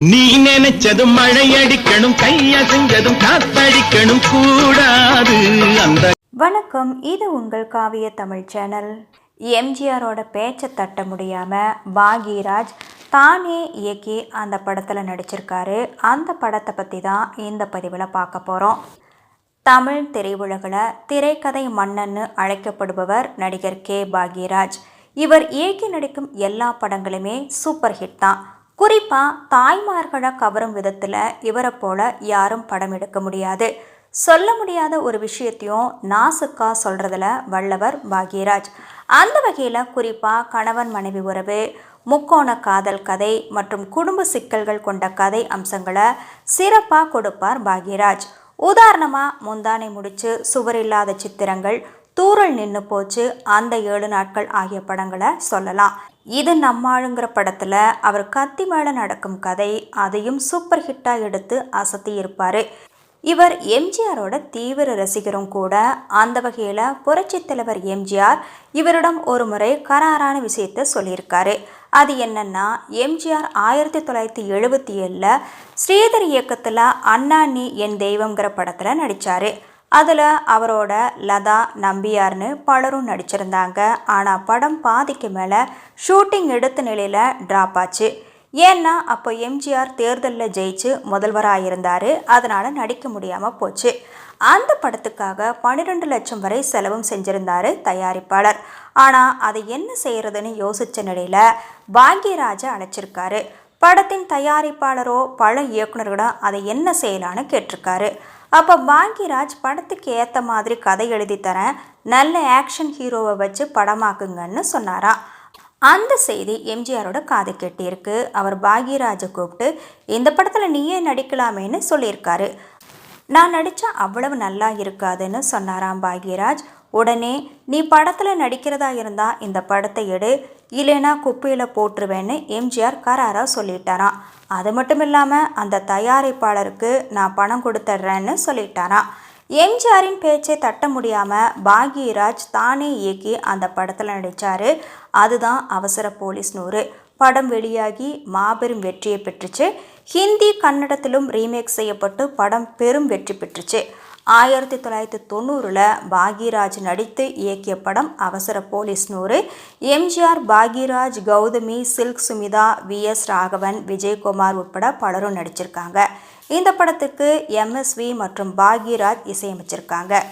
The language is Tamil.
நீ நினைச்சதும் மழையடிக்கணும் கையசைஞ்சதும் காத்தடிக்கணும் கூடாது. அந்த வணக்கம் இது உங்கள் காவிய தமிழ் சேனல். எம்ஜிஆரோட பேச்சை தட்ட முடியாமல் பாகியராஜ் தானே இயக்கி அந்த படத்தில் நடிச்சிருக்காரு. அந்த படத்தை பற்றி தான் இந்த பதிவில் பார்க்க போகிறோம் தமிழ் திரையுலகில் திரைக்கதை மன்னன்னு அழைக்கப்படுபவர் நடிகர் கே பாகியராஜ். இவர் இயக்கி நடிக்கும் எல்லா படங்களுமே சூப்பர் ஹிட் தான். குறிப்பாக தாய்மார்களை கவரும் விதத்தில் இவரை போல யாரும் படம் எடுக்க முடியாது. சொல்ல முடியாத ஒரு விஷயத்தையும் நாசுக்கா சொல்கிறதுல வல்லவர் பாக்யராஜ். அந்த வகையில் குறிப்பாக கணவன் மனைவி உறவு முக்கோண காதல் கதை மற்றும் குடும்ப சிக்கல்கள் கொண்ட கதை அம்சங்களை சிறப்பாக கொடுப்பார் பாக்யராஜ். உதாரணமாக முந்தானை முடிச்சு சுவரில்லாத சித்திரங்கள் தூரல் நின்று போச்சு. அந்த ஏழு நாட்கள் ஆகிய படங்களை சொல்லலாம். இது நம்மாளுங்கிற படத்தில் அவர் கத்தி மேலே நடக்கும் கதை அதையும் சூப்பர் ஹிட்டாக எடுத்து அசத்தி இருப்பார். இவர் எம்ஜிஆரோட தீவிர ரசிகரும் கூட. அந்த வகையில் புரட்சித் தலைவர் எம்ஜிஆர் இவரிடம் ஒரு முறை கராரான விஷயத்த சொல்லியிருக்காரு. அது என்னன்னா எம்ஜிஆர் ஆயிரத்தி தொள்ளாயிரத்தி எழுபத்தி ஏழில் ஸ்ரீதர் இயக்கத்தில் அண்ணா நீ என் தெய்வங்கிற படத்தில் நடித்தார் அதில் அவரோட லதா நம்பியார்னு பலரும் நடிச்சிருந்தாங்க. ஆனால் படம் பாதிக்கு மேலே ஷூட்டிங் எடுத்த நிலையில் ட்ராப் ஆச்சு. ஏன்னா அப்போ எம்ஜிஆர் தேர்தலில் ஜெயிச்சு முதல்வராக இருந்தார். அதனால் நடிக்க முடியாமல் போச்சு. அந்த படத்துக்காக பன்னிரெண்டு லட்சம் வரை செலவும் செஞ்சிருந்தார் தயாரிப்பாளர். ஆனால் அதை என்ன செய்கிறதுன்னு யோசித்த நிலையில் பாக்யராஜை அழைச்சிருக்காரு படத்தின் தயாரிப்பாளரோ பல இயக்குநர்களோ அதை என்ன செய்யலான்னு கேட்டிருக்காரு. அப்போ பாக்யராஜ் படத்துக்கு ஏற்ற மாதிரி கதை எழுதி தரேன் நல்ல ஆக்ஷன் ஹீரோவை வச்சு படமாக்குங்கன்னு சொன்னாராம் அந்த செய்தி எம்ஜிஆரோட காது கெட்டியிருக்கு. அவர் பாக்யராஜை கூப்பிட்டு இந்த படத்தில் நீயே நடிக்கலாமேன்னு சொல்லியிருக்காரு. நான் நடித்தா அவ்வளவு நல்லா இருக்காதுன்னு சொன்னாராம் பாக்யராஜ். உடனே நீ படத்தில் நடிக்கிறதா இருந்தால் இந்த படத்தை எடு இல்லைனா குப்பையில் போட்டுருவேன்னு எம்ஜிஆர் கராராக சொல்லிட்டாராம். அது மட்டும் இல்லாமல் அந்த தயாரிப்பாளருக்கு நான் பணம் கொடுத்துட்றேன்னு சொல்லிட்டாராம். எம்ஜிஆரின் பேச்சை தட்ட முடியாமல் பாக்யராஜ் தானே இயக்கி அந்த படத்தில் நடித்தார் அதுதான் அவசர போலீஸ் நூறு. படம் வெளியாகி மாபெரும் வெற்றியை பெற்றுச்சு. ஹிந்தி கன்னடத்திலும் ரீமேக் செய்யப்பட்டு படம் பெரும் வெற்றி பெற்றுச்சு. ஆயிரத்தி தொள்ளாயிரத்தி தொண்ணூறில் பாக்யராஜ் நடித்து இயக்கிய படம் அவசர போலீஸ் நூறு. MGR Bhagyaraj Gautami Silk Smitha V. S. Raghavan Vijayakumar உட்பட பலரும் நடிச்சிருக்காங்க. இந்த படத்துக்கு எம்எஸ்வி மற்றும் பாக்யராஜ் இசையமைச்சிருக்காங்க.